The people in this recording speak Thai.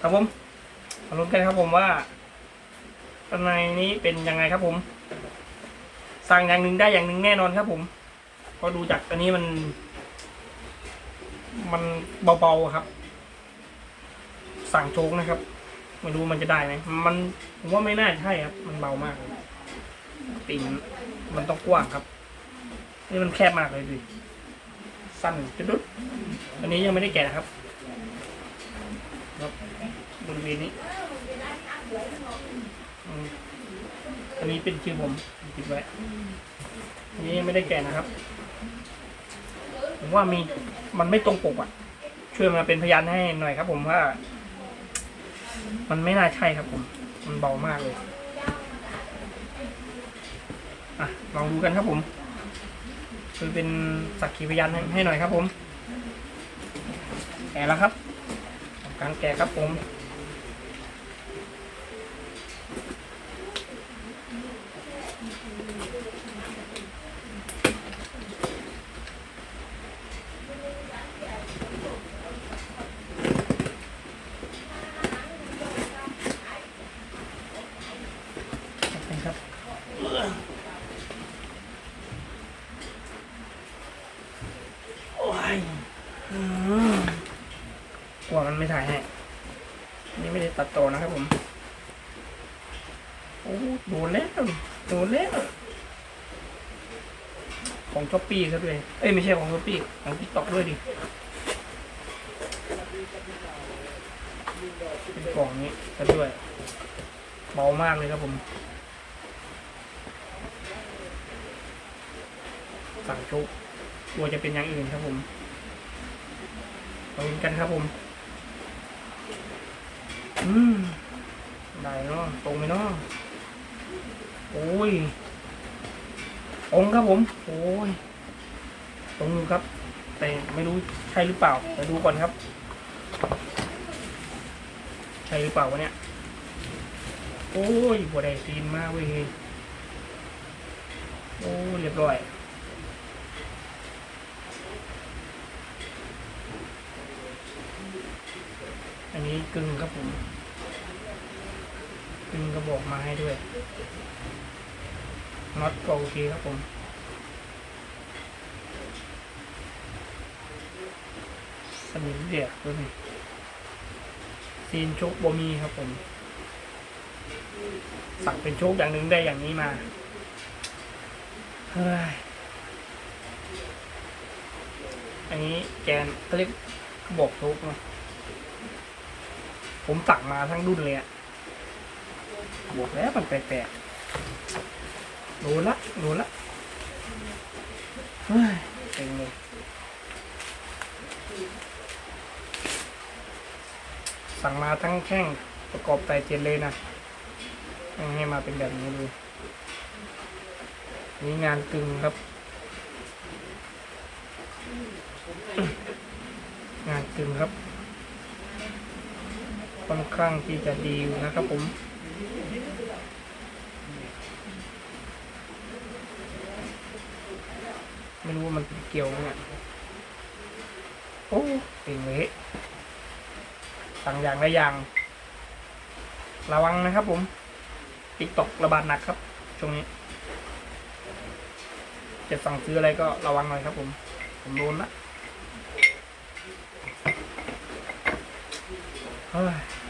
ครับผมมาลุ้นกันครับผมว่าข้างในนี้เป็นยังไงครับผม สั่งอย่างหนึ่งได้อย่างหนึ่งแน่นอนครับผมก็ดูจากอันนี้มัน มันเบาๆครับ สั่งโชกนะครับไม่รู้มันจะได้ไหมมันผมว่าไม่น่าใช่ครับ มันเบามากตีนมันต้องกว้างครับ นี่มันแคบมากเลยดิสั้นจุดดุดอันนี้ยังไม่ได้แกะนะครับ ครับบริเวณนี้อืมอันนี้เป็นชื่อผมติดไว้นี้ไม่ได้แกะนะครับผมว่ามีมันไม่ตรงปกอะ ช่วยมาเป็นพยานให้หน่อยครับ ผมว่า มันไม่น่าใช่ครับผม มันเบามากเลยอะลองดูกันครับผม คือเป็นสักขีพยานให้หน่อยครับผมแกะแล้วครับ ทำกางแกะครับผม ขอบคุณครับ โอ้ยอืม กลัวมันไม่ถ่ายให้นี่ไม่ได้ตัดต่อนะครับผมโอ้โดนแล้วโดนแล้วของช้อปปี้ครับด้วยเอ้ยไม่ใช่ของช้อปปี้ของทิกตอกด้วยดิเป็นกล่องนี้กันด้วยเบามากเลยครับผมสั่งชุกกลัวจะเป็นอย่างอื่นครับผมมาลุ้นกันครับผม อืมได้เนาะตรงไหมเนาะโอ้ยตรงครับผม โอ้ยตรงครับ แต่ไม่รู้ใช่หรือเปล่าเดี๋ยวดูก่อนครับ ใช่หรือเปล่าวะเนี่ย โอ้ยบัวได้ตีนมากเว้ยโอ้ยเรียบร้อย นี้กึ่งครับผมกึ่งกระบอกมาให้ด้วยน็อตก็โอเคครับผมสนิมเดียกด้วยนี่ซีนโชคบมีครับผม สั่งเป็นโชคอย่างหนึ่งได้อย่างนี้มาเฮ้ยอันนี้แกนเขาเรียกกระบอกโชคเนาะ ผมสั่งมาทั้งรุ่นเลยอะบอกแล้วมันแปลกๆโดนละโดนละเฮ้ยเต็งเลยสั่งมาทั้งแข้งประกอบไตเจนเลยนะให้มาเป็นแบบนี้เลยนี่งานกึ่งครับ งานกึ่งครับ ค่อนข้างที่จะดีนะครับผมไม่รู้ว่ามันเกี่ยวไหมเนี่ยโอ้เป็นเละสั่งอย่างละอย่าง ระวังนะครับผมติ๊กตกระบาดหนักครับ ช่วงนี้ จะสั่งซื้ออะไรก็ระวังหน่อยครับผม ผมโดนละ เฮ้ย